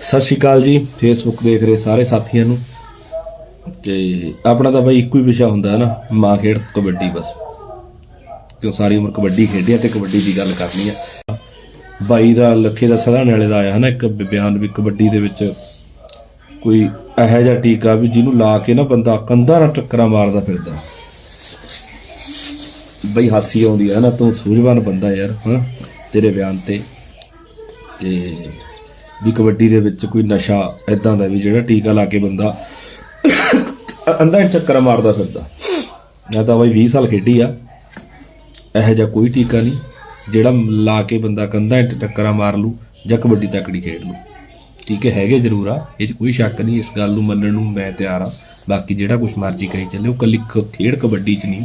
ਸਤਿ ਸ਼੍ਰੀ ਅਕਾਲ ਜੀ ਫੇਸਬੁੱਕ ਦੇਖ ਰਹੇ ਸਾਰੇ ਸਾਥੀਆਂ ਨੂੰ। ਤੇ ਆਪਣਾ ਤਾਂ ਬਾਈ ਇੱਕੋ ਹੀ ਵਿਸ਼ਾ ਹੁੰਦਾ ਹੈ ਨਾ, ਮਾਂ ਖੇਡ, ਕਬੱਡੀ ਬਸ। ਕਿਉਂ ਸਾਰੀ ਉਮਰ ਕਬੱਡੀ ਖੇਡਿਆ ਤੇ ਕਬੱਡੀ ਦੀ ਗੱਲ ਕਰਨੀ ਆ ਬਾਈ ਦਾ ਲੱਖੇ ਦਾ ਸਦਾਣੇ ਵਾਲੇ ਦਾ ਆਇਆ ਹੈ ਨਾ ਇੱਕ ਬਿਆਨ ਵੀ ਕਬੱਡੀ ਦੇ ਵਿੱਚ। ਕੋਈ ਇਹੋ ਜਿਹਾ ਟੀਕਾ ਵੀ ਜਿਹਨੂੰ ਲਾ ਕੇ ਨਾ ਬੰਦਾ ਕੰਧਾਂ ਨਾਲ ਟੱਕਰਾਂ ਮਾਰਦਾ ਫਿਰਦਾ। ਬਈ ਹਾਸੀ ਆਉਂਦੀ ਹੈ ਨਾ ਤੂੰ ਸੂਝਵਾਨ ਬੰਦਾ ਯਾਰ ਹਾਂ ਤੇਰੇ ਬਿਆਨ ਤੇ। ਤੇ ਵੀ ਕਬੱਡੀ ਦੇ ਵਿੱਚ ਕੋਈ ਨਸ਼ਾ ਇਦਾਂ ਦਾ ਵੀ ਜਿਹੜਾ ਟੀਕਾ ਲਾ ਕੇ ਬੰਦਾ ਅੰਦਰ ਚੱਕਰ ਮਾਰਦਾ ਫਿਰਦਾ। ਮੈਂ ਤਾਂ ਬਾਈ 20 ਸਾਲ ਖੇਡੀ ਆ। ਇਹੋ ਜਿਹਾ ਕੋਈ ਟੀਕਾ ਨਹੀਂ ਜਿਹੜਾ ਲਾ ਕੇ ਬੰਦਾ ਕੰਧਾਂ 'ਚ ਟੱਕਰਾਂ ਮਾਰ ਲੂ ਜਾਂ ਕਬੱਡੀ ਤੱਕੜੀ ਖੇਡ ਲੂ। ਟੀਕੇ ਹੈਗੇ ਜ਼ਰੂਰ ਆ। ਇਹ 'ਚ ਕੋਈ ਸ਼ੱਕ ਨਹੀਂ, ਇਸ ਗੱਲ ਨੂੰ ਮੰਨਣ ਨੂੰ ਮੈਂ ਤਿਆਰ ਆ। ਬਾਕੀ ਜਿਹੜਾ ਕੁਝ ਮਰਜ਼ੀ ਕਰੀ ਚੱਲੇ, ਉਹ ਕੱਲੀ ਖ- ਖੇਡ ਕਬੱਡੀ 'ਚ ਨਹੀਂ।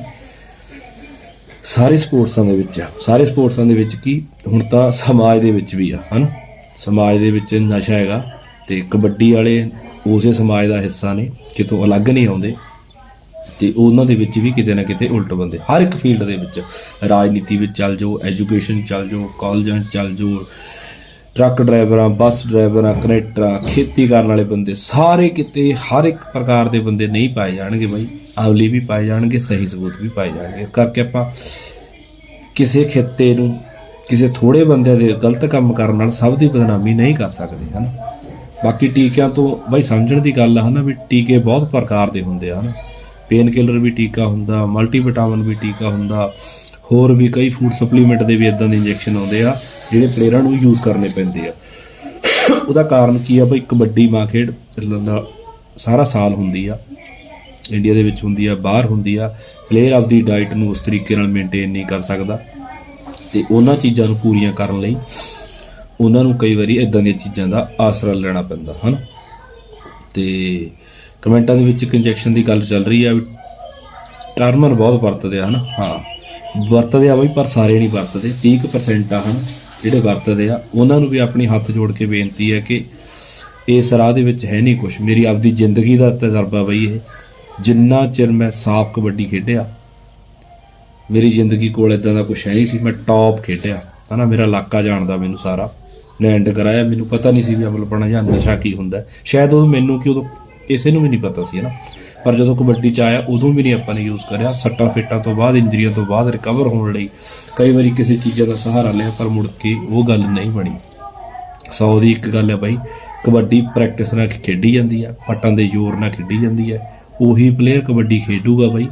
ਸਾਰੇ ਸਪੋਰਟਸਾਂ ਦੇ ਵਿੱਚ ਆ। ਸਾਰੇ ਸਪੋਰਟਸਾਂ ਦੇ ਵਿੱਚ ਕੀ? ਹੁਣ ਤਾਂ ਸਮਾਜ ਦੇ ਵਿੱਚ ਵੀ ਆ, ਹਨ? ਸਮਾਜ ਦੇ ਵਿੱਚ ਨਸ਼ਾ ਹੈਗਾ ਤੇ ਕਬੱਡੀ ਵਾਲੇ ਉਸੇ ਸਮਾਜ ਦਾ ਹਿੱਸਾ ਨੇ, ਕਿਤੋਂ ਅਲੱਗ ਨਹੀਂ ਆਉਂਦੇ। ਤੇ ਉਹਨਾਂ ਦੇ ਵਿੱਚ ਵੀ ਕਿਤੇ ਨਾ ਕਿਤੇ ਉਲਟ ਬੰਦੇ। ਹਰ ਇੱਕ ਫੀਲਡ ਦੇ ਵਿੱਚ, ਰਾਜਨੀਤੀ ਵਿੱਚ ਚੱਲ ਜਾਓ, ਐਜੂਕੇਸ਼ਨ ਚੱਲ ਜਾਓ, ਕਾਲਜਾਂ ਚੱਲ ਜਾਓ, ਟਰੱਕ ਡਰਾਈਵਰਾਂ, ਬੱਸ ਡਰਾਈਵਰਾਂ ਕਨੈਕਟਰਾਂ ਖੇਤੀ ਕਰਨ ਵਾਲੇ ਬੰਦੇ, ਸਾਰੇ ਕਿਤੇ ਹਰ ਇੱਕ ਪ੍ਰਕਾਰ ਦੇ ਬੰਦੇ ਨਹੀਂ ਪਾਏ ਜਾਣਗੇ ਬਾਈ। ਆਵਲੀ ਵੀ ਪਾਏ ਜਾਣਗੇ, ਸਹੀ ਸਬੂਤ ਵੀ ਪਾਏ ਜਾਣਗੇ। ਇਸ ਕਰਕੇ ਆਪਾਂ ਕਿਸੇ ਖਿੱਤੇ ਨੂੰ, ਕਿਸੇ ਥੋੜੇ ਬੰਦਿਆਂ ਦੇ ਗਲਤ ਕੰਮ ਕਰਨ ਨਾਲ ਸਭ ਦੀ ਬਦਨਾਮੀ ਨਹੀਂ ਕਰ ਸਕਦੇ, ਹਨ? ਬਾਕੀ ਟੀਕਿਆਂ ਤੋਂ ਬਾਈ ਸਮਝਣ ਦੀ ਗੱਲ ਹੈ ਨਾ ਵੀ ਟੀਕੇ ਬਹੁਤ ਪ੍ਰਕਾਰ ਦੇ ਹੁੰਦੇ ਆ, ਹਨਾ? ਪੇਨ ਕਿਲਰ ਵੀ ਟੀਕਾ ਹੁੰਦਾ ਮਲਟੀਵਿਟਾਮਿਨ ਵੀ ਟੀਕਾ ਹੁੰਦਾ, ਹੋਰ ਵੀ ਕਈ ਫੂਡ ਸਪਲੀਮੈਂਟ ਦੇ ਵੀ ਇਦਾਂ ਦੇ ਇੰਜੈਕਸ਼ਨ ਆਉਂਦੇ ਆ, ਜਿਹੜੇ ਪਲੇਅਰਾਂ ਨੂੰ ਯੂਜ਼ ਕਰਨੇ ਪੈਂਦੇ ਆ। ਉਹਦਾ ਕਾਰਨ ਕੀ ਆ? ਬਈ ਕਬੱਡੀ ਮਾਂ ਖੇਡ ਸਾਰਾ ਸਾਲ ਹੁੰਦੀ ਆ। ਇੰਡੀਆ ਦੇ ਵਿੱਚ ਹੁੰਦੀ ਆ, ਬਾਹਰ ਹੁੰਦੀ ਆ ਪਲੇਅਰ ਆਪਦੀ ਡਾਈਟ ਨੂੰ ਉਸ ਤਰੀਕੇ ਨਾਲ ਮੇਨਟੇਨ ਨਹੀਂ ਕਰ ਸਕਦਾ। ਤੇ ਉਹਨਾਂ ਚੀਜ਼ਾਂ ਨੂੰ ਪੂਰੀਆਂ ਕਰਨ ਲਈ ਉਹਨਾਂ ਨੂੰ ਕਈ ਵਾਰੀ ਇਦਾਂ ਦੀਆਂ ਚੀਜ਼ਾਂ ਦਾ ਆਸਰਾ ਲੈਣਾ ਪੈਂਦਾ, ਹਨ? ਤੇ ਕਮੈਂਟਾਂ ਦੇ ਵਿੱਚ ਇੱਕ ਇੰਜੈਕਸ਼ਨ ਦੀ ਗੱਲ ਚੱਲ ਰਹੀ ਆ ਵੀ ਟਰਮਨ ਬਹੁਤ ਵਰਤਦੇ ਆ, ਹਨ? ਹਾਂ, ਵਰਤਦੇ ਆ ਬਈ, ਪਰ ਸਾਰੇ ਨਹੀਂ ਵਰਤਦੇ। 30% ਆ, ਹਨ? ਜਿਹੜੇ ਵਰਤਦੇ ਆ, ਉਹਨਾਂ ਨੂੰ ਵੀ ਆਪਣੀ ਹੱਥ ਜੋੜ ਕੇ ਬੇਨਤੀ ਹੈ ਕਿ ਇਸ ਰਾਹ ਦੇ ਵਿੱਚ ਹੈ ਨਹੀਂ ਕੁਝ ਮੇਰੀ ਆਪਦੀ ਜ਼ਿੰਦਗੀ ਦਾ ਤਜਰਬਾ ਬਈ ਇਹ। ਜਿੰਨਾ ਚਿਰ ਮੈਂ ਸਾਫ਼ ਕਬੱਡੀ ਖੇਡਿਆ, ਮੇਰੀ ਜ਼ਿੰਦਗੀ ਕੋਲ ਇਦਾਂ ਦਾ ਕੁਝ ਹੈ ਨਹੀਂ ਸੀ, ਮੈਂ ਟੌਪ ਖੇਡਿਆ। ਹਨਾ ਮੇਰਾ ਇਲਾਕਾ ਜਾਣਦਾ ਮੈਨੂੰ ਸਾਰਾ। ਲੈਂਡ ਕਰਾਇਆ, ਮੈਨੂੰ ਪਤਾ ਨਹੀਂ ਸੀ ਵੀ ਅਮਲਪਣਾ ਜਾਂ ਨਸ਼ਾ ਕੀ ਹੁੰਦਾ। ਸ਼ਾਇਦ ਉਹ ਮੈਨੂੰ ਕਿ ਉਦੋਂ ਕਿਸੇ ਨੂੰ ਵੀ ਨਹੀਂ ਪਤਾ ਸੀ ਹਨਾ ਪਰ ਜਦੋਂ ਕਬੱਡੀ ਚ ਆਇਆ, ਉਦੋਂ ਵੀ ਨਹੀਂ ਆਪਾਂ ਨੇ ਯੂਜ਼ ਕਰਿਆ। ਸੱਟਾਂ ਫੇਟਾਂ ਤੋਂ ਬਾਅਦ, ਇੰਜਰੀਆਂ ਤੋਂ ਬਾਅਦ ਰਿਕਵਰ ਹੋਣ ਲਈ ਕਈ ਵਾਰੀ ਕਿਸੇ ਚੀਜ਼ਾਂ ਦਾ ਸਹਾਰਾ ਲਿਆ, ਪਰ ਮੁੜ ਕੇ ਉਹ ਗੱਲ ਨਹੀਂ ਬਣੀ। ਸੌ ਦੀ ਇੱਕ ਗੱਲ ਹੈ ਬਾਈ, ਕਬੱਡੀ ਪ੍ਰੈਕਟਿਸ ਨਾਲ ਖੇਡੀ ਜਾਂਦੀ ਆ ਪੱਟਾਂ ਦੇ ਜ਼ੋਰ ਨਾਲ ਖੇਡੀ ਜਾਂਦੀ ਹੈ। ਉਹੀ ਪਲੇਅਰ ਕਬੱਡੀ ਖੇਡੂਗਾ ਬਾਈ,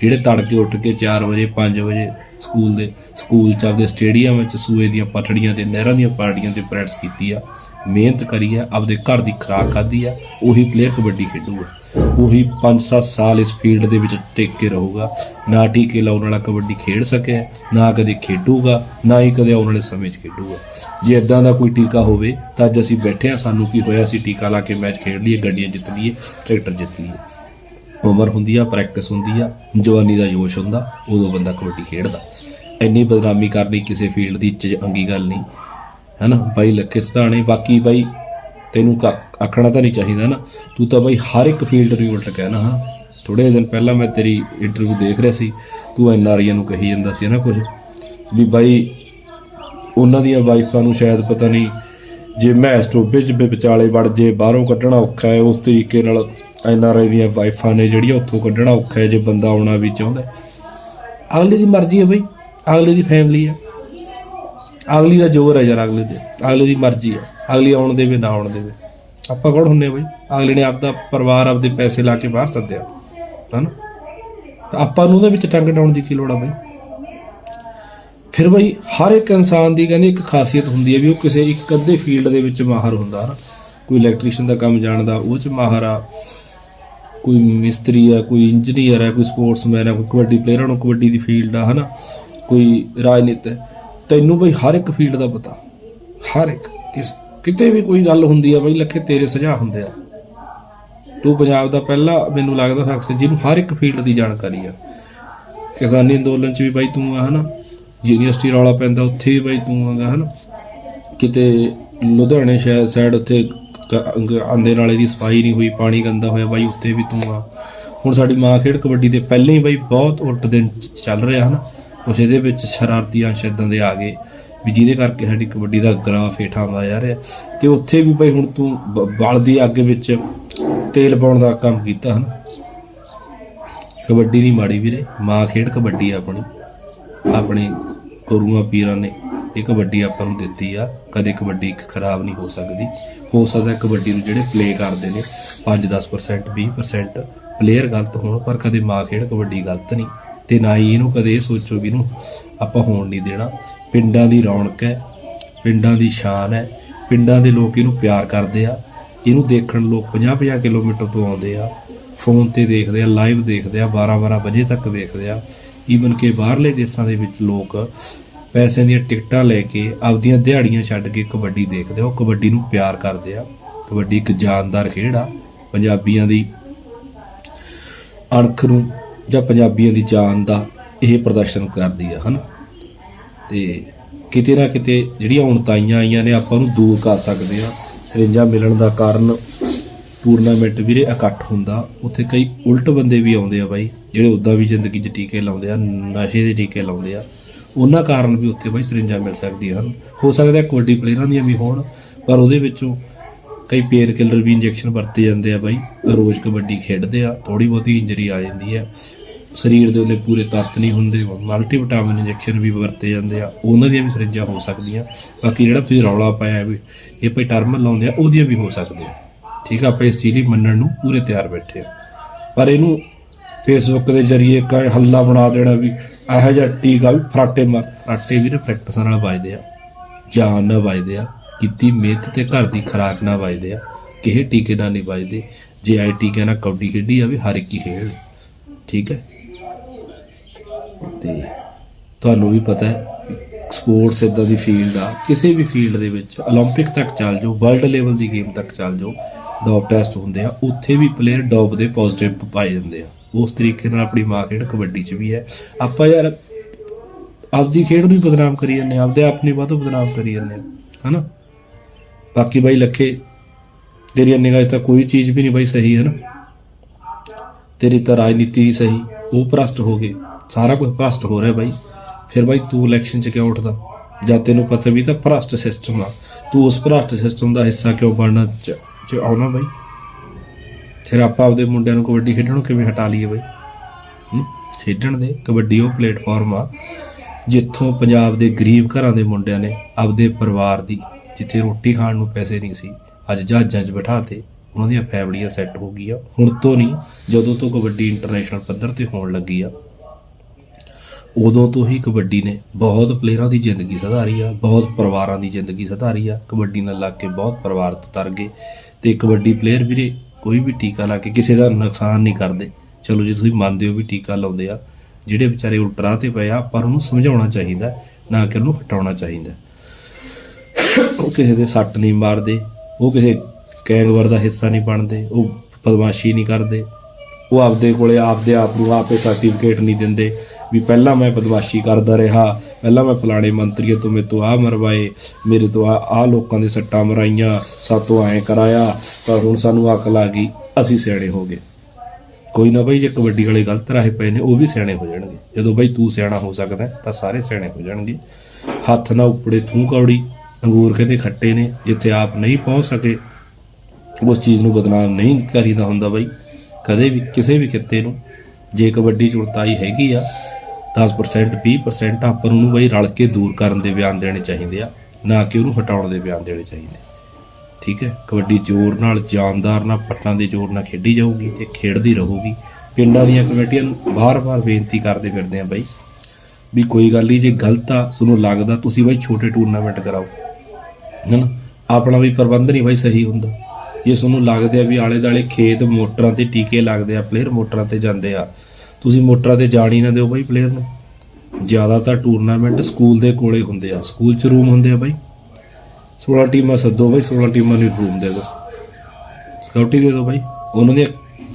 ਜਿਹੜੇ ਤੜਕੇ ਉੱਠ ਕੇ 4 ਵਜੇ 5 ਵਜੇ ਸਕੂਲ ਦੇ, ਸਕੂਲ ਚ ਆਪਦੇ ਸਟੇਡੀਅਮ ਵਿੱਚ ਸੂਏ ਦੀਆਂ ਪਟੜੀਆਂ ਤੇ, ਨਹਿਰਾਂ ਦੀਆਂ ਪਾਰਟੀਆਂ ਤੇ ਪ੍ਰੈਕਟਿਸ ਕੀਤੀ ਆ, ਮਿਹਨਤ ਕਰੀ ਆ, ਆਪਦੇ ਘਰ ਦੀ ਖੁਰਾਕ ਖਾਧੀ ਆ, ਉਹੀ ਪਲੇਅਰ ਕਬੱਡੀ ਖੇਡੂਗਾ। ਉਹੀ 5-7 ਸਾਲ ਇਸ ਫੀਲਡ ਦੇ ਵਿੱਚ ਟਿਕ ਕੇ ਰਹੂਗਾ, ਨਾ ਟੀਕੇ ਲਾਉਣ ਵਾਲਾ ਕਬੱਡੀ ਖੇਡ ਸਕਿਆ ਨਾ ਕਦੇ ਖੇਡੂਗਾ, ਨਾ ਹੀ ਕਦੇ ਆਉਣ ਵਾਲੇ ਸਮੇਂ 'ਚ ਖੇਡੂਗਾ। ਜੇ ਇਦਾਂ ਦਾ ਕੋਈ ਟੀਕਾ ਹੋਵੇ, ਤਾਂ ਅੱਜ ਅਸੀਂ ਬੈਠੇ ਆ, ਸਾਨੂੰ ਕੀ ਹੋਇਆ ਸੀ ਟੀਕਾ ਲਾ ਕੇ ਮੈਚ ਖੇਡ ਲਈਏ, ਗੱਡੀਆਂ ਜਿੱਤ ਲਈਏ ਟਰੈਕਟਰ ਜਿੱਤ ਲਈਏ। ਉਮਰ ਹੁੰਦੀ ਆ ਪ੍ਰੈਕਟਿਸ ਹੁੰਦੀ ਆ, ਜਵਾਨੀ ਦਾ ਜੋਸ਼ ਹੁੰਦਾ, ਉਦੋਂ ਬੰਦਾ ਕਬੱਡੀ ਖੇਡਦਾ। ਇੰਨੀ ਬਦਨਾਮੀ ਕਰਨੀ ਕਿਸੇ ਫੀਲਡ ਦੀ ਚੰਗੀ ਗੱਲ ਨਹੀਂ, ਹੈਨਾ? ਬਾਈ ਲੱਖੇ ਸਤਾਣੇ ਬਾਕੀ ਬਾਈ ਤੈਨੂੰ ਕ- ਆਖਣਾ ਤਾਂ ਨਹੀਂ ਚਾਹੀਦਾ ਨਾ। ਤੂੰ ਤਾਂ ਬਾਈ ਹਰ ਇੱਕ ਫੀਲਡ ਨੂੰ ਉਲਟ ਕਹਿਣਾ ਹਾਂ। ਥੋੜੇ ਦਿਨ ਪਹਿਲਾਂ ਮੈਂ ਤੇਰੀ ਇੰਟਰਵਿਊ ਦੇਖ ਰਿਹਾ ਸੀ, ਤੂੰ ਐਨ ਆਰ ਨੂੰ ਕਹੀ ਜਾਂਦਾ ਸੀ ਨਾ ਕੁਝ ਵੀ ਬਾਈ ਉਹਨਾਂ ਦੀਆਂ ਵਾਈਫਾਂ ਨੂੰ ਸ਼ਾਇਦ ਪਤਾ ਨਹੀਂ, ਜੇ ਮੈਚ ਟੋਬੇ ਚ ਵਿਚਾਲੇ ਵੜ ਜੇ, ਬਾਹਰੋਂ ਕੱਢਣਾ ਔਖਾ ਹੈ, ਉਸ ਤਰੀਕੇ ਨਾਲ ਐਨ ਆਰ ਆਈ ਦੀਆਂ ਵਾਈਫਾਂ ਨੇ ਜਿਹੜੀਆਂ ਉੱਥੋਂ ਕੱਢਣਾ ਔਖਾ ਹੈ ਜੇ ਬੰਦਾ ਆਉਣਾ ਵੀ ਚਾਹੁੰਦਾ ਅਗਲੇ ਦੀ ਮਰਜ਼ੀ ਹੈ ਬਈ, ਅਗਲੇ ਦੀ ਫੈਮਿਲੀ ਹੈ। ਅਗਲੀ ਦਾ ਜ਼ੋਰ ਹੈ ਯਾਰ ਅਗਲੇ ਦੇ ਅਗਲੇ ਦੀ ਮਰਜ਼ੀ ਹੈ। ਅਗਲੀ ਆਉਣ ਦੇਵੇ, ਨਾ ਆਉਣ ਦੇਵੇ। ਆਪਾਂ ਕੌਣ ਹੁੰਨੇ ਆ ਬਈ? ਅਗਲੇ ਨੇ ਆਪਦਾ ਪਰਿਵਾਰ, ਆਪਦੇ ਪੈਸੇ ਲਾ ਕੇ ਬਾਹਰ ਸੱਦਿਆ। ਹਨਾ? ਆਪਾਂ ਨੂੰ ਉਹਦੇ ਵਿੱਚ ਟੰਗ ਡਾਉਣ ਦੀ ਕੀ ਲੋੜ ਆ ਬਈ? ਫਿਰ ਬਈ ਹਰ ਇੱਕ ਇਨਸਾਨ ਦੀ ਕਹਿੰਦੇ ਇੱਕ ਖਾਸੀਅਤ ਹੁੰਦੀ ਹੈ ਵੀ ਉਹ ਕਿਸੇ ਇੱਕ ਅੱਧੇ ਫੀਲਡ ਦੇ ਵਿੱਚ ਮਾਹਰ ਹੁੰਦਾ, ਹਨਾ? ਕੋਈ ਇਲੈਕਟ੍ਰੀਸ਼ੀਅਨ ਦਾ ਕੰਮ ਜਾਣਦਾ, ਉਹ ਚ ਮਾਹਰ ਆ। ਕੋਈ ਮਿਸਤਰੀ ਆ, ਕੋਈ ਇੰਜੀਨੀਅਰ ਆ, ਕੋਈ ਸਪੋਰਟਸਮੈਨ ਆ, ਕੋਈ ਕਬੱਡੀ ਪਲੇਅਰਾਂ ਨੂੰ ਕਬੱਡੀ ਦੀ ਫੀਲਡ ਆ, ਹਨਾ? ਕੋਈ ਰਾਜਨੀਤ। ਤੈਨੂੰ ਬਈ ਹਰ ਇੱਕ ਫੀਲਡ ਦਾ ਪਤਾ। ਹਰ ਇੱਕ। ਕਿਸ, ਕਿਤੇ ਵੀ ਕੋਈ ਗੱਲ ਹੁੰਦੀ ਆ ਬਈ, ਲੱਖੇ ਤੇਰੇ ਸੁਝਾਅ ਹੁੰਦੇ ਆ। ਤੂੰ ਪੰਜਾਬ ਦਾ ਪਹਿਲਾ, ਮੈਨੂੰ ਲੱਗਦਾ ਸ਼ਖਸ ਜਿਹਨੂੰ ਹਰ ਇੱਕ ਫੀਲਡ ਦੀ ਜਾਣਕਾਰੀ ਆ। ਕਿਸਾਨੀ ਅੰਦੋਲਨ ਚ ਵੀ ਬਾਈ ਤੂੰ ਆ, ਹਨਾ? ਯੂਨੀਵਰਸਿਟੀ ਰੌਲਾ ਪੈਂਦਾ, ਉੱਥੇ ਵੀ ਬਾਈ ਤੂੰ ਆਗਾ ਹਨਾ? ਕਿਤੇ ਲੁਧਿਆਣੇ ਸ਼ਹਿਰ ਸਾਈਡ ਉੱਥੇ ਆਂਦੇ ਨਾਲੇ ਦੀ ਸਫ਼ਾਈ ਨਹੀਂ ਹੋਈ, ਪਾਣੀ ਗੰਦਾ ਹੋਇਆ, ਬਾਈ ਉੱਥੇ ਵੀ ਤੂੰ ਆ ਹੁਣ ਸਾਡੀ ਮਾਂ ਖੇਡ ਕਬੱਡੀ ਦੇ ਪਹਿਲਾਂ ਹੀ ਬਾਈ ਬਹੁਤ ਉਲਟ ਦਿਨ ਚੱਲ ਰਿਹਾ ਹਨ। ਕੁਛ ਇਹਦੇ ਵਿੱਚ ਸ਼ਰਾਰਤੀ ਅੰਸ਼ ਇਦਾਂ ਦੇ ਆ ਗਏ ਵੀ ਜਿਹਦੇ ਕਰਕੇ ਸਾਡੀ ਕਬੱਡੀ ਦਾ ਗਰਾਫ ਹੇਠਾਂ ਆਉਂਦਾ ਜਾ ਰਿਹਾ। ਤੇ ਉੱਥੇ ਵੀ ਬਾਈ ਹੁਣ ਤੂੰ ਬ- ਬਲਦੀ ਅੱਗ ਵਿੱਚ ਤੇਲ ਪਾਉਣ ਦਾ ਕੰਮ ਕੀਤਾ ਹਨ। ਕਬੱਡੀ ਨਹੀਂ ਮਾੜੀ ਵੀਰੇ, ਮਾਂ ਖੇਡ ਕਬੱਡੀ ਆਪਣੀ। ਆਪਣੇ ਗੁਰੂਆਂ, ਪੀਰਾਂ ਨੇ ਇਹ ਕਬੱਡੀ ਆਪਾਂ ਨੂੰ ਦਿੱਤੀ ਆ, ਕਦੇ ਕਬੱਡੀ ਖਰਾਬ ਨਹੀਂ ਹੋ ਸਕਦੀ। ਹੋ ਸਕਦਾ ਕਬੱਡੀ ਨੂੰ ਜਿਹੜੇ ਪਲੇ ਕਰਦੇ ਨੇ 5-10% 20% ਪਲੇਅਰ ਗਲਤ ਹੋਣ, ਪਰ ਕਦੇ ਮਾਂ ਖੇਡ ਕਬੱਡੀ ਗਲਤ ਨਹੀਂ। ਤੇ ਨਾ ਹੀ ਇਹਨੂੰ ਕਦੇ ਇਹ ਸੋਚੋ ਵੀ ਇਹਨੂੰ ਆਪਾਂ ਹੋਣ ਨਹੀਂ ਦੇਣਾ। ਪਿੰਡਾਂ ਦੀ ਰੌਣਕ ਹੈ, ਪਿੰਡਾਂ ਦੀ ਸ਼ਾਨ ਹੈ, ਪਿੰਡਾਂ ਦੇ ਲੋਕ ਇਹਨੂੰ ਪਿਆਰ ਕਰਦੇ ਆ। ਇਹਨੂੰ ਦੇਖਣ ਲੋਕ 50-50 ਕਿਲੋਮੀਟਰ ਤੋਂ ਆਉਂਦੇ ਆ। ਫੋਨ ਤੇ ਦੇਖਦੇ ਆ ਲਾਈਵ ਦੇਖਦੇ ਆ 12-12 ਵਜੇ ਤੱਕ ਦੇਖਦੇ ਆ। ਈਵਨ ਕਿ ਬਾਹਰਲੇ ਦੇਸ਼ਾਂ ਦੇ ਵਿੱਚ ਲੋਕ ਪੈਸਿਆਂ ਦੀਆਂ ਟਿਕਟਾਂ ਲੈ ਕੇ ਆਪਦੀਆਂ ਦਿਹਾੜੀਆਂ ਛੱਡ ਕੇ ਕਬੱਡੀ ਦੇਖਦੇ ਆ। ਉਹ ਕਬੱਡੀ ਨੂੰ ਪਿਆਰ ਕਰਦੇ ਆ। ਕਬੱਡੀ ਇੱਕ ਜਾਨਦਾਰ ਖੇਡ ਆ। ਪੰਜਾਬੀਆਂ ਦੀ ਅਣਖ ਨੂੰ ਜਾਂ ਪੰਜਾਬੀਆਂ ਦੀ ਜਾਨ ਦਾ ਇਹ ਪ੍ਰਦਰਸ਼ਨ ਕਰਦੀ ਆ, ਹਨਾ? ਤੇ ਕਿਤੇ ਨਾ ਕਿਤੇ ਜਿਹੜੀਆਂ ਉਣਤਾਈਆਂ ਆਈਆਂ ਨੇ, ਆਪਾਂ ਨੂੰ ਦੂਰ ਕਰ ਸਕਦੇ ਆ। ਸਰਿੰਜਾਂ ਮਿਲਣ ਦਾ ਕਾਰਨ ਟੂਰਨਾਮੈਂਟ ਵੀਰੇ ਇਕੱਠ ਹੁੰਦਾ। ਉੱਥੇ ਕਈ ਉਲਟ ਬੰਦੇ ਵੀ ਆਉਂਦੇ ਆ ਬਾਈ, ਜਿਹੜੇ ਉਦਾਂ ਵੀ ਜ਼ਿੰਦਗੀ 'ਚ ਟੀਕੇ ਲਾਉਂਦੇ ਆ, ਨਸ਼ੇ ਦੇ ਟੀਕੇ ਲਾਉਂਦੇ ਆ। ਉਹਨਾਂ ਕਾਰਨ ਵੀ ਉੱਥੇ ਬਾਈ ਸਰਿੰਜਾਂ ਮਿਲ ਸਕਦੀਆਂ ਹਨ। ਹੋ ਸਕਦਾ ਕਬੱਡੀ ਪਲੇਅਰਾਂ ਦੀਆਂ ਵੀ ਹੋਣ, ਪਰ ਉਹਦੇ ਵਿੱਚੋਂ ਕਈ ਪੇਨ ਕਿਲਰ ਵੀ ਇੰਜੈਕਸ਼ਨ ਵਰਤੇ ਜਾਂਦੇ ਆ ਬਾਈ। ਰੋਜ਼ ਕਬੱਡੀ ਖੇਡਦੇ ਆ ਥੋੜੀ ਬਹੁਤੀ ਇੰਜਰੀ ਆ ਜਾਂਦੀ ਹੈ। ਸਰੀਰ ਦੇ ਉਹਨੇ ਪੂਰੇ ਤੱਤ ਨਹੀਂ ਹੁੰਦੇ ਮਲਟੀ ਵਿਟਾਮਿਨ ਇੰਜੈਕਸ਼ਨ ਵੀ ਵਰਤੇ ਜਾਂਦੇ ਆ। ਉਹਨਾਂ ਦੀਆਂ ਵੀ ਸਰਿੰਜਾਂ ਹੋ ਸਕਦੀਆਂ। ਬਾਕੀ ਜਿਹੜਾ ਤੁਸੀਂ ਰੌਲਾ ਪਾਇਆ ਵੀ, ਇਹ ਭਾਈ ਟਰਮ ਲਾਉਂਦੇ ਆ, ਉਹਦੀਆਂ ਵੀ ਹੋ ਸਕਦੀਆਂ। ਠੀਕ ਆ, ਆਪਾਂ ਇਸ ਚੀਜ਼ ਲਈ ਮੰਨਣ ਨੂੰ ਪੂਰੇ ਤਿਆਰ ਬੈਠੇ ਆ। ਪਰ ਇਹਨੂੰ ਫੇਸਬੁੱਕ ਦੇ ਜ਼ਰੀਏ ਇੱਕ ਹੱਲਾ ਬਣਾ ਦੇਣਾ ਵੀ ਇਹੋ ਜਿਹਾ ਟੀਕਾ ਵੀ ਫਰਾਟੇ ਮਾਰ ਫਰਾਟੇ ਵੀ ਪ੍ਰੈਕਟਿਸਾਂ ਨਾਲ ਵੱਜਦੇ ਆ। ਜਾਨ ਨਾਲ ਵੱਜਦੇ ਆ। ਕੀਤੀ ਮਿਹਨਤ ਤੇ ਘਰ ਦੀ ਖਰਾਕ ਨਾਲ ਵੱਜਦੇ ਆ। ਕਿਸੇ ਟੀਕੇ ਨਾਲ ਨਹੀਂ ਵੱਜਦੇ। ਜੇ ਆਈ ਟੀਕੇ ਨਾਲ ਕਬੱਡੀ ਖੇਡੀ ਆ ਵੀ ਹਰ ਇੱਕ ਹੀ ਖੇਡ। ਠੀਕ ਹੈ? ਤੇ ਤੁਹਾਨੂੰ ਵੀ ਪਤਾ ਹੈ ਸਪੋਰਟਸ ਇਦਾਂ ਦੀ ਫੀਲਡ ਆ ਕਿਸੇ ਵੀ ਫੀਲਡ ਦੇ ਵਿੱਚ 올림픽 ਤੱਕ ਚੱਲ ਜਾਓ ਵਰਲਡ ਲੈਵਲ ਦੀ ਗੇਮ ਤੱਕ ਚੱਲ ਜਾਓ ਡੋਪ ਟੈਸਟ ਹੁੰਦੇ ਆ ਉੱਥੇ ਵੀ ਪਲੇਅਰ ਡੋਪ ਦੇ ਪੋਜ਼ਿਟਿਵ ਪਾਏ ਜਾਂਦੇ ਆ ਉਸ ਤਰੀਕੇ ਨਾਲ ਆਪਣੀ ਮਾਂ ਖੇਡ ਕਬੱਡੀ 'ਚ ਵੀ ਹੈ ਆਪਾਂ ਯਾਰ ਆਪਦੀ ਖੇਡ ਨੂੰ ਹੀ ਬਦਨਾਮ ਕਰੀ ਜਾਂਦੇ ਆ ਆਪਦੇ ਆਪ ਨੂੰ ਹੀ ਵਾਧੂ ਬਦਨਾਮ ਕਰੀ ਜਾਂਦੇ ਆ ਹਨਾ ਬਾਕੀ ਬਾਈ ਲੱਖੇ ਤੇਰੀ ਨਿਗਾਹ 'ਚ ਤਾਂ ਕੋਈ ਚੀਜ਼ ਵੀ ਨਹੀਂ ਬਾਈ ਸਹੀ ਹੈ ਨਾ ਤੇਰੀ ਤਾਂ ਰਾਜਨੀਤੀ ਹੀ ਸਹੀ ਉਹ ਭ੍ਰਸ਼ਟ ਹੋ ਗਏ ਸਾਰਾ ਕੁਝ ਭ੍ਰਸ਼ਟ ਹੋ ਰਿਹਾ ਬਾਈ ਫਿਰ ਬਾਈ ਤੂੰ ਇਲੈਕਸ਼ਨ 'ਚ ਕਿਉਂ ਉੱਠਦਾ? ਜਦ ਤੈਨੂੰ ਪਤਾ ਵੀ ਤਾਂ ਭ੍ਰਸ਼ਟ ਸਿਸਟਮ ਆ। ਤੂੰ ਉਸ ਭ੍ਰਸ਼ਟ ਸਿਸਟਮ ਦਾ ਹਿੱਸਾ ਕਿਉਂ ਬਣਨਾ ਚ ਆਉਣਾ ਬਾਈ? ਫਿਰ ਆਪਾਂ ਆਪਦੇ ਮੁੰਡਿਆਂ ਨੂੰ ਕਬੱਡੀ ਖੇਡਣ ਨੂੰ ਕਿਵੇਂ ਹਟਾ ਲਈਏ ਬਾਈ? ਖੇਡਣ ਦੇ ਕਬੱਡੀ ਉਹ ਪਲੇਟਫਾਰਮ ਆ, ਜਿੱਥੋਂ ਪੰਜਾਬ ਦੇ ਗਰੀਬ ਘਰਾਂ ਦੇ ਮੁੰਡਿਆਂ ਨੇ ਆਪਦੇ ਪਰਿਵਾਰ ਦੀ, ਜਿੱਥੇ ਰੋਟੀ ਖਾਣ ਨੂੰ ਪੈਸੇ ਨਹੀਂ ਸੀ, ਅੱਜ ਜਹਾਜ਼ਾਂ 'ਚ ਬਿਠਾਤੇ ਉਹਨਾਂ ਦੀਆਂ ਫੈਮਲੀਆਂ ਸੈੱਟ ਹੋ ਗਈਆਂ। ਹੁਣ ਤੋਂ ਨਹੀਂ, ਜਦੋਂ ਤੋਂ ਕਬੱਡੀ ਇੰਟਰਨੈਸ਼ਨਲ ਪੱਧਰ ਤੇ ਹੋਣ ਲੱਗੀ ਆ ਉਦੋਂ ਤੋਂ ਹੀ ਕਬੱਡੀ ਨੇ ਬਹੁਤ ਪਲੇਅਰਾਂ ਦੀ ਜ਼ਿੰਦਗੀ ਸੁਧਾਰੀ ਆ, ਬਹੁਤ ਪਰਿਵਾਰਾਂ ਦੀ ਜ਼ਿੰਦਗੀ ਸੁਧਾਰੀ ਆ। ਕਬੱਡੀ ਨਾਲ ਲੱਗ ਕੇ ਬਹੁਤ ਪਰਿਵਾਰ ਤਰ ਗਏ ਤੇ ਕਬੱਡੀ ਪਲੇਅਰ ਵੀਰੇ ਕੋਈ ਵੀ ਟੀਕਾ ਲਾ ਕੇ ਕਿਸੇ ਦਾ ਨੁਕਸਾਨ ਨਹੀਂ ਕਰਦੇ। ਚਲੋ ਜੇ, ਤੁਸੀਂ ਮੰਨਦੇ ਹੋ ਵੀ ਟੀਕਾ ਲਾਉਂਦੇ ਆ, ਜਿਹੜੇ ਵਿਚਾਰੇ ਉਲਟਰਾ ਤੇ ਪਏ ਆ ਪਰ ਉਹਨੂੰ ਸਮਝਾਉਣਾ ਚਾਹੀਦਾ, ਨਾ ਕਿ ਉਹਨੂੰ ਹਟਾਉਣਾ ਚਾਹੀਦਾ। ਉਹ ਕਿਸੇ ਦੇ ਸੱਟ ਨਹੀਂ ਮਾਰਦੇ, ਉਹ ਕਿਸੇ ਕੈਂਗਵਰ ਦਾ ਹਿੱਸਾ ਨਹੀਂ ਬਣਦੇ, ਉਹ ਬਦਮਾਸ਼ੀ ਨਹੀਂ ਕਰਦੇ ਉਹ ਆਪਦੇ ਕੋਲੇ ਆਪਦੇ ਆਪ ਨੂੰ ਆਪੇ ਸਰਟੀਫਿਕੇਟ ਨਹੀਂ ਦਿੰਦੇ ਵੀ ਪਹਿਲਾਂ ਮੈਂ ਬਦਮਾਸ਼ੀ ਕਰਦਾ ਰਿਹਾ, ਪਹਿਲਾਂ ਮੈਂ ਫਲਾਣੇ ਮੰਤਰੀਆਂ ਤੋਂ ਮੇਰੇ ਤੋਂ ਆ ਮਰਵਾਏ, ਮੇਰੇ ਤੋਂ ਆ ਆ ਲੋਕਾਂ ਦੇ ਸੱਟਾਂ ਮਰਾਈਆਂ, ਸਾਤੋਂ ਐਂ ਕਰਾਇਆ ਪਰ ਹੁਣ ਸਾਨੂੰ ਅਕਲ ਆ ਗਈ, ਅਸੀਂ ਸਿਆਣੇ ਹੋ ਗਏ। ਕੋਈ ਨਾ ਬਈ ਜੇ ਕਬੱਡੀ ਵਾਲੇ ਗਲਤ ਰਾਹੇ ਪਏ ਨੇ, ਉਹ ਵੀ ਸਿਆਣੇ ਹੋ ਜਾਣਗੇ। ਜਦੋਂ ਬਈ ਤੂੰ ਸਿਆਣਾ ਹੋ ਸਕਦਾ ਤਾਂ ਸਾਰੇ ਸਿਆਣੇ ਹੋ ਜਾਣਗੇ। ਹੱਥ ਨਾ ਉੱਪੜੇ ਥੂ ਕੌੜੀ, ਅੰਗੂਰ ਕਹਿੰਦੇ ਖੱਟੇ ਨੇ, ਜਿੱਥੇ ਆਪ ਨਹੀਂ ਪਹੁੰਚ ਸਕੇ, ਉਸ ਚੀਜ਼ ਨੂੰ ਬਦਨਾਮ ਨਹੀਂ ਕਰੀਦਾ ਹੁੰਦਾ ਬਈ। ਕਦੇ ਵੀ, ਕਿਸੇ ਵੀ ਖਿੱਤੇ ਨੂੰ, ਜੇ ਕਬੱਡੀ ਚ ਉਲਤਾਈ ਹੈਗੀ ਆ 10% 20% ਆਪਾਂ ਨੂੰ ਉਹਨੂੰ ਬਈ ਰਲ ਕੇ ਦੂਰ ਕਰਨ ਦੇ ਬਿਆਨ ਦੇਣੇ ਚਾਹੀਦੇ ਆ, ਨਾ ਕਿ ਉਹਨੂੰ ਹਟਾਉਣ ਦੇ ਬਿਆਨ ਦੇਣੇ ਚਾਹੀਦੇ। ਠੀਕ ਹੈ? ਕਬੱਡੀ ਜ਼ੋਰ ਨਾਲ, ਜਾਨਦਾਰ ਨਾਲ, ਪੱਟਾਂ ਦੇ ਜ਼ੋਰ ਨਾਲ ਖੇਡੀ ਜਾਊਗੀ ਤੇ ਖੇਡਦੀ ਰਹੂਗੀ। ਪਿੰਡਾਂ ਦੀਆਂ ਕਮੇਟੀਆਂ ਨੂੰ ਬਾਰ-ਬਾਰ ਬੇਨਤੀ ਕਰਦੇ ਫਿਰਦੇ ਆ ਬਾਈ ਵੀ ਕੋਈ ਗੱਲ ਨਹੀਂ, ਜੇ ਗਲਤ ਆ, ਤੁਹਾਨੂੰ ਲੱਗਦਾ ਤੁਸੀਂ ਬਾਈ ਛੋਟੇ ਟੂਰਨਾਮੈਂਟ ਕਰਾਓ। ਹੈਨਾ? ਆਪਣਾ ਵੀ ਪ੍ਰਬੰਧ ਨਹੀਂ ਬਾਈ ਸਹੀ ਹੁੰਦਾ। ਜੇ ਤੁਹਾਨੂੰ ਲੱਗਦਾ ਵੀ ਆਲੇ ਦਾਲੇ ਖੇਤ ਮੋਟਰਾਂ ਤੇ ਟੀਕੇ ਲੱਗਦੇ ਆ ਪਲੇਅਰ ਮੋਟਰਾਂ ਤੇ ਜਾਂਦੇ ਆ, ਤੁਸੀਂ ਮੋਟਰਾਂ ਤੇ ਜਾਣ ਹੀ ਨਾ ਦਿਓ ਬਾਈ ਪਲੇਅਰ ਨੂੰ। ਜ਼ਿਆਦਾਤਰ ਟੂਰਨਾਮੈਂਟ ਸਕੂਲ ਦੇ ਕੋਲੇ ਹੁੰਦੇ ਆ। ਸਕੂਲ 'ਚ ਰੂਮ ਹੁੰਦੇ ਆ ਬਾਈ। 16 ਟੀਮਾਂ ਸੱਦੋ ਬਾਈ 16 ਟੀਮਾਂ ਨੂੰ ਰੂਮ ਦੇ ਦਿਓ। ਸਿਕਿਉਰਿਟੀ ਦੇ ਦਿਓ ਬਾਈ। ਉਹਨਾਂ ਦੀਆਂ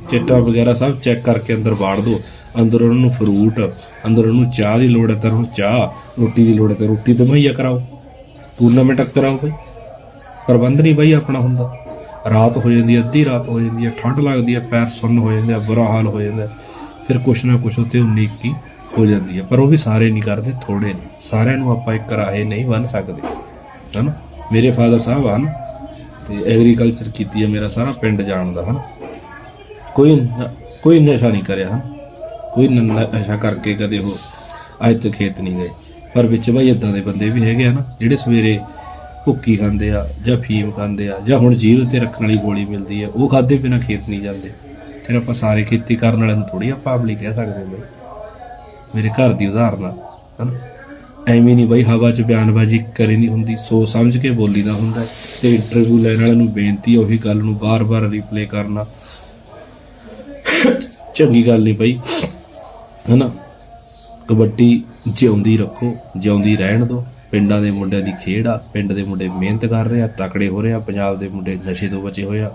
ਚਿੱਟਾਂ ਵਗੈਰਾ ਸਭ ਚੈੱਕ ਕਰਕੇ ਅੰਦਰ ਬਾੜ ਦਿਓ। ਅੰਦਰ ਉਹਨਾਂ ਨੂੰ ਫਰੂਟ ਅੰਦਰ ਉਹਨਾਂ ਨੂੰ ਚਾਹ ਦੀ ਲੋੜ ਹੈ ਤਾਂ ਉਹਨੂੰ ਚਾਹ, ਰੋਟੀ ਦੀ ਲੋੜ ਹੈ ਤਾਂ ਰੋਟੀ ਤੇ ਮੁਹੱਈਆ ਕਰਾਓ। ਟੂਰਨਾਮੈਂਟ ਕਰਾਓ ਬਾਈ। ਪ੍ਰਬੰਧ ਨਹੀਂ ਬਾਈ ਆਪਣਾ ਹੁੰਦਾ। ਰਾਤ ਹੋ ਜਾਂਦੀ ਹੈ, ਅੱਧੀ ਰਾਤ ਹੋ ਜਾਂਦੀ ਹੈ ਠੰਡ ਲੱਗਦੀ ਹੈ, ਪੈਰ ਸੁੰਨ ਹੋ ਜਾਂਦੇ ਆ, ਬੁਰਾ ਹਾਲ ਹੋ ਜਾਂਦਾ ਫਿਰ ਕੁਛ ਨਾ ਕੁਛ ਉੱਤੇ ਉਨੀਕੀ ਹੋ ਜਾਂਦੀ ਹੈ, ਪਰ ਉਹ ਵੀ ਸਾਰੇ ਨਹੀਂ ਕਰਦੇ ਥੋੜੇ ਨੇ ਸਾਰਿਆਂ ਨੂੰ ਆਪਾਂ ਇੱਕ ਰਾਹੇ ਨਹੀਂ ਬੰਨ ਸਕਦੇ, ਹਨਾ? ਮੇਰੇ ਫਾਦਰ ਸਾਹਿਬ ਹਨ ਤੇ ਐਗਰੀਕਲਚਰ ਕੀਤੀ ਹੈ ਮੇਰਾ ਸਾਰਾ ਪਿੰਡ ਜਾਣਦਾ ਹਨ? ਕੋਈ ਨ- ਕੋਈ ਨਸ਼ਾ ਨਹੀਂ ਕਰਿਆ, ਹਨ? ਕੋਈ ਨਸ਼ਾ ਕਰਕੇ ਕਦੇ ਉਹ ਅੱਜ ਤੱਕ ਖੇਤ ਨਹੀਂ ਗਏ। ਪਰ ਵਿੱਚ ਭਾਈ ਇਦਾਂ ਦੇ ਬੰਦੇ ਵੀ ਹੈਗੇ ਹਨ? ਜਿਹੜੇ ਸਵੇਰੇ ਭੁੱਕੀ ਖਾਂਦੇ ਆ ਜਾਂ ਫੀਮ ਖਾਂਦੇ ਆ ਜਾਂ ਹੁਣ ਜੀਭ ਤੇ ਰੱਖਣ ਵਾਲੀ ਗੋਲੀ ਮਿਲਦੀ ਆ, ਉਹ ਖਾਦੇ ਬਿਨਾ ਖੇਤ ਨਹੀਂ ਜਾਂਦੇ। ਫਿਰ ਆਪਾਂ ਸਾਰੇ ਖੇਤੀ ਕਰਨ ਵਾਲਿਆਂ ਨੂੰ ਥੋੜੀ ਆਪਾਂ ਆਮਲੀ ਕਹਿ ਸਕਦੇ ਬਈ, ਮੇਰੇ ਘਰ ਦੀ ਉਦਾਹਰਨ ਆ, ਹਨਾ? ਐਵੇਂ ਨਹੀਂ ਬਈ ਹਵਾ 'ਚ ਬਿਆਨਬਾਜ਼ੀ ਕਰੀ ਨਹੀਂ ਹੁੰਦੀ, ਸੋਚ ਸਮਝ ਕੇ ਬੋਲੀ ਦਾ ਹੁੰਦਾ ਹੈ ਤੇ ਇੰਟਰਵਿਊ ਲੈਣ ਵਾਲਿਆਂ ਨੂੰ ਬੇਨਤੀ ਹੈ ਉਹੀ ਗੱਲ ਨੂੰ ਬਾਰ-ਬਾਰ ਰੀਪਲੇ ਕਰਨਾ। ਚੰਗੀ ਗੱਲ ਨਹੀਂ ਬਈ, ਹਨਾ? ਕਬੱਡੀ ਜਿਉਂਦੀ ਰੱਖੋ, ਜਿਉਂਦੀ ਰਹਿਣ ਦਿਓ। ਪਿੰਡਾਂ ਦੇ ਮੁੰਡਿਆਂ ਦੀ ਖੇਡ ਆ, ਪਿੰਡ ਦੇ ਮੁੰਡੇ ਮਿਹਨਤ ਕਰ ਰਹੇ ਆ, ਤਕੜੇ ਹੋ ਰਹੇ ਆ, ਪੰਜਾਬ ਦੇ ਮੁੰਡੇ ਨਸ਼ੇ ਤੋਂ ਬਚੇ ਹੋਏ ਆ।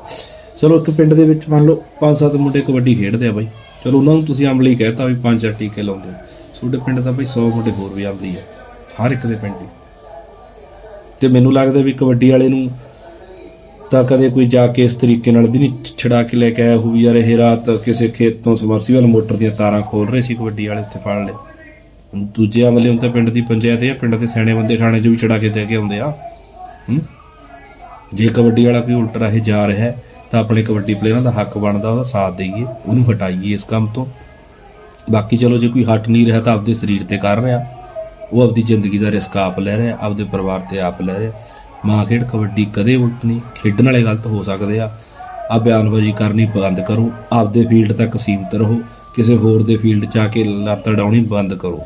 ਚਲੋ ਇੱਕ ਪਿੰਡ ਦੇ ਵਿੱਚ ਮੰਨ ਲਓ ਪੰਜ ਸੱਤ ਮੁੰਡੇ ਕਬੱਡੀ ਖੇਡਦੇ ਆ ਬਾਈ। ਚਲੋ ਉਹਨਾਂ ਨੂੰ ਤੁਸੀਂ ਅਮਲੀ ਕਹਿਤਾ ਵੀ ਪੰਜ ਚਾਰ ਟੀਕੇ ਲਾਉਂਦੇ ਤੁਹਾਡੇ ਪਿੰਡ ਦਾ ਬਾਈ 100 ਮੁੰਡੇ ਹੋਰ ਵੀ ਅਮਲੀ ਆ, ਹਰ ਇੱਕ ਦੇ ਪਿੰਡ ਹੀ। ਤੇ ਮੈਨੂੰ ਲੱਗਦਾ ਵੀ ਕਬੱਡੀ ਵਾਲੇ ਨੂੰ ਤਾਂ ਕਦੇ ਕੋਈ ਜਾ ਕੇ ਇਸ ਤਰੀਕੇ ਨਾਲ ਵੀ ਨਹੀਂ ਛੜਾ ਕੇ ਲੈ ਕੇ ਆਇਆ ਹੋਊ ਵੀ ਯਾਰ ਇਹ ਰਾਤ ਕਿਸੇ ਖੇਤ ਤੋਂ ਸਮਰਸੀਬਲ ਮੋਟਰ ਦੀਆਂ ਤਾਰਾਂ ਖੋਲ ਰਹੇ ਸੀ ਕਬੱਡੀ ਵਾਲੇ ਉੱਥੇ ਫੜ ਲਏ। ਦੂਜਿਆਂ ਦੂਜੇ ਹੁਣ ਤਾਂ ਪਿੰਡ ਦੀ ਪੰਚਾਇਤ ਜਾਂ ਪਿੰਡ ਦੇ ਸਿਆਣੇ ਬੰਦੇ ਥਾਣੇ 'ਚ ਵੀ ਛੜਾ ਕੇ ਦੇ ਕੇ ਆਉਂਦੇ ਆ। ਹੂੰ? ਜੇ ਕਬੱਡੀ ਵਾਲਾ ਕੋਈ ਉਲਟ ਰਾਹੇ ਜਾ ਰਿਹਾ ਤਾਂ ਆਪਣੇ ਕਬੱਡੀ ਪਲੇਅਰਾਂ ਦਾ ਹੱਕ ਬਣਦਾ, ਉਹਦਾ ਸਾਥ ਦੇਈਏ, ਉਹਨੂੰ ਹਟਾਈਏ ਇਸ ਕੰਮ ਤੋਂ। ਬਾਕੀ ਚਲੋ ਜੇ ਕੋਈ ਹਟ ਨਹੀਂ ਰਿਹਾ ਤਾਂ ਆਪਦੇ ਸਰੀਰ ਤੇ ਕਰ ਰਿਹਾ। ਉਹ ਆਪਦੀ ਜ਼ਿੰਦਗੀ ਦਾ ਰਿਸਕ ਆਪ ਲੈ ਰਿਹਾ, ਆਪਦੇ ਪਰਿਵਾਰ ਤੇ ਆਪ ਲੈ ਰਿਹਾ। ਮਾਂ ਖੇਡ ਕਬੱਡੀ ਕਦੇ ਉਲਟ ਨਹੀਂ, ਖੇਡਣ ਵਾਲੇ ਗਲਤ ਹੋ ਸਕਦੇ ਆ। ਆ ਬਿਆਨਬਾਜ਼ੀ ਕਰਨੀ ਬੰਦ ਕਰੋ, ਆਪਦੇ ਫੀਲਡ ਤੱਕ ਸੀਮਿਤ ਰਹੋ, ਕਿਸੇ ਹੋਰ ਦੇ ਫੀਲਡ 'ਚ ਆ ਕੇ ਲੱਤ ਡਾਉਣੀ ਬੰਦ ਕਰੋ।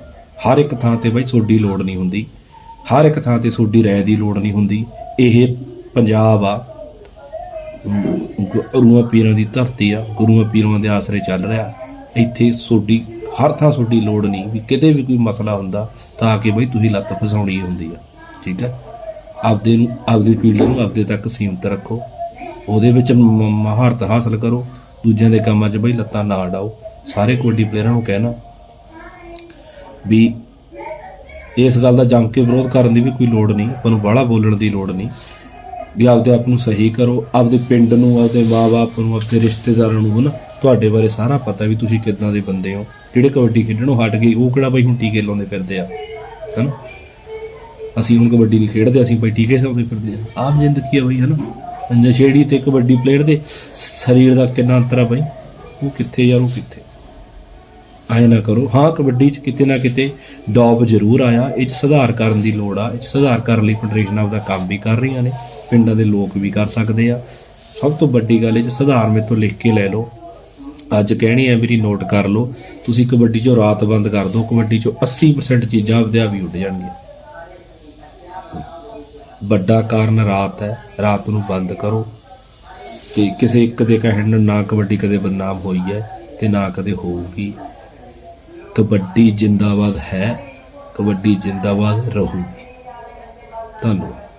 ਹਰ ਇੱਕ ਥਾਂ ਤੇ ਬਾਈ ਤੁਹਾਡੀ ਲੋੜ ਨਹੀਂ ਹੁੰਦੀ। ਹਰ ਇੱਕ ਥਾਂ ਤੇ ਤੁਹਾਡੀ ਰਾਏ ਦੀ ਲੋੜ ਨਹੀਂ ਹੁੰਦੀ। ਇਹ ਪੰਜਾਬ ਆ। ਗੁਰੂਆਂ ਪੀਰਾਂ ਦੀ ਧਰਤੀ ਆ। ਗੁਰੂਆਂ ਪੀਰਾਂ ਦੇ ਆਸਰੇ ਚੱਲ ਰਿਹਾ। ਇੱਥੇ ਸੋਡੀ ਹਰ ਥਾਂ ਸੋਡੀ ਲੋੜ ਨਹੀਂ ਵੀ ਕਿਤੇ ਵੀ ਕੋਈ ਮਸਲਾ ਹੁੰਦਾ ਤਾਂ ਕਿ ਬਈ ਤੁਸੀਂ ਲੱਤ ਫਸਾਉਣੀ ਹੁੰਦੀ ਆ। ਠੀਕ ਹੈ ਆਪਦੇ ਨੂੰ, ਆਪਦੀ ਫੀਲਡ ਨੂੰ ਆਪਦੇ ਤੱਕ ਸੀਮਿਤ ਰੱਖੋ। ਉਹਦੇ ਵਿੱਚ ਮਹਾਰਤ ਹਾਸਲ ਕਰੋ। ਦੂਜਿਆਂ ਦੇ ਕੰਮਾਂ 'ਚ ਬਈ ਲੱਤਾਂ ਨਾ ਡਾਓ। ਸਾਰੇ ਕਬੱਡੀ ਪਲੇਅਰਾਂ ਨੂੰ ਕਹਿਣਾ ਵੀ ਇਸ ਗੱਲ ਦਾ ਜੰਮ ਕੇ ਵਿਰੋਧ ਕਰਨ ਦੀ ਵੀ ਕੋਈ ਲੋੜ ਨਹੀਂ, ਆਪਾਂ ਨੂੰ ਬਾਹਲਾ ਬੋਲਣ ਦੀ ਲੋੜ ਨਹੀਂ। ਵੀ ਆਪਦੇ ਆਪ ਨੂੰ ਸਹੀ ਕਰੋ, ਆਪਦੇ ਪਿੰਡ ਨੂੰ, ਆਪਦੇ ਮਾਪੇ ਨੂੰ, ਆਪਦੇ ਰਿਸ਼ਤੇਦਾਰਾਂ ਨੂੰ, ਹਨਾ? ਤੁਹਾਡੇ ਬਾਰੇ ਸਾਰਾ ਪਤਾ ਵੀ ਤੁਸੀਂ ਕਿੱਦਾਂ ਦੇ ਬੰਦੇ ਹੋ। ਜਿਹੜੇ ਕਬੱਡੀ ਖੇਡਣੋਂ ਹਟ ਗਏ, ਉਹ ਕਿਹੜਾ ਬਈ ਹੁਣ ਟੀਕੇ ਲਾਉਂਦੇ ਫਿਰਦੇ ਆ, ਹਨਾ? ਅਸੀਂ ਹੁਣ ਕਬੱਡੀ ਨਹੀਂ ਖੇਡਦੇ, ਅਸੀਂ ਬਈ ਟੀਕੇ ਲਾਉਂਦੇ ਫਿਰਦੇ ਆ। ਆਮ ਜ਼ਿੰਦਗੀ ਆ ਬਈ, ਹਨਾ? ਨਸ਼ੇੜੀ ਤੇ ਕਬੱਡੀ ਪਲੇਅਰ ਦੇ, ਸਰੀਰ ਦਾ ਕਿੰਨਾ ਅੰਤਰ ਆ ਬਈ? ਉਹ ਕਿੱਥੇ ਯਾਰ, ਉਹ ਕਿੱਥੇ? ਆਏ ਨਾ ਕਰੋ। ਹਾਂ, ਕਬੱਡੀ 'ਚ ਕਿਤੇ ਨਾ ਕਿਤੇ ਡੌਬ ਜ਼ਰੂਰ ਆਇਆ। ਇਹ 'ਚ ਸੁਧਾਰ ਕਰਨ ਦੀ ਲੋੜ ਆ। ਇਹ 'ਚ ਸੁਧਾਰ ਕਰਨ ਲਈ ਫੈਡਰੇਸ਼ਨ ਆਪਦਾ ਕੰਮ ਵੀ ਕਰ ਰਹੀਆਂ ਨੇ। ਪਿੰਡਾਂ ਦੇ ਲੋਕ ਵੀ ਕਰ ਸਕਦੇ ਆ। ਸਭ ਤੋਂ ਵੱਡੀ ਗੱਲ ਇਹ 'ਚ ਸੁਧਾਰ ਮੇਰੇ ਤੋਂ ਲਿਖ ਕੇ ਲੈ ਲਓ। ਅੱਜ ਕਹਿਣੀ ਹੈ ਮੇਰੀ ਨੋਟ ਕਰ ਲਓ। ਤੁਸੀਂ ਕਬੱਡੀ 'ਚੋਂ ਰਾਤ ਬੰਦ ਕਰ ਦਿਓ ਕਬੱਡੀ 'ਚੋਂ 80% ਚੀਜ਼ਾਂ ਆਪਦੇ ਆਪ ਹੀ ਉੱਡ ਜਾਣਗੀਆਂ। ਵੱਡਾ ਕਾਰਨ ਰਾਤ ਹੈ। ਰਾਤ ਨੂੰ ਬੰਦ ਕਰੋ। ਤੇ ਕਿਸੇ ਇੱਕ ਦੇ ਕਹਿਣ ਨਾਲ ਨਾ ਕਬੱਡੀ ਕਦੇ ਬਦਨਾਮ ਹੋਈ ਹੈ ਤੇ ਨਾ ਕਦੇ ਹੋਊਗੀ। ਕਬੱਡੀ ਜਿੰਦਾਬਾਦ ਹੈ ਕਬੱਡੀ ਜਿੰਦਾਬਾਦ ਰਹੂਗੀ। ਧੰਨਵਾਦ।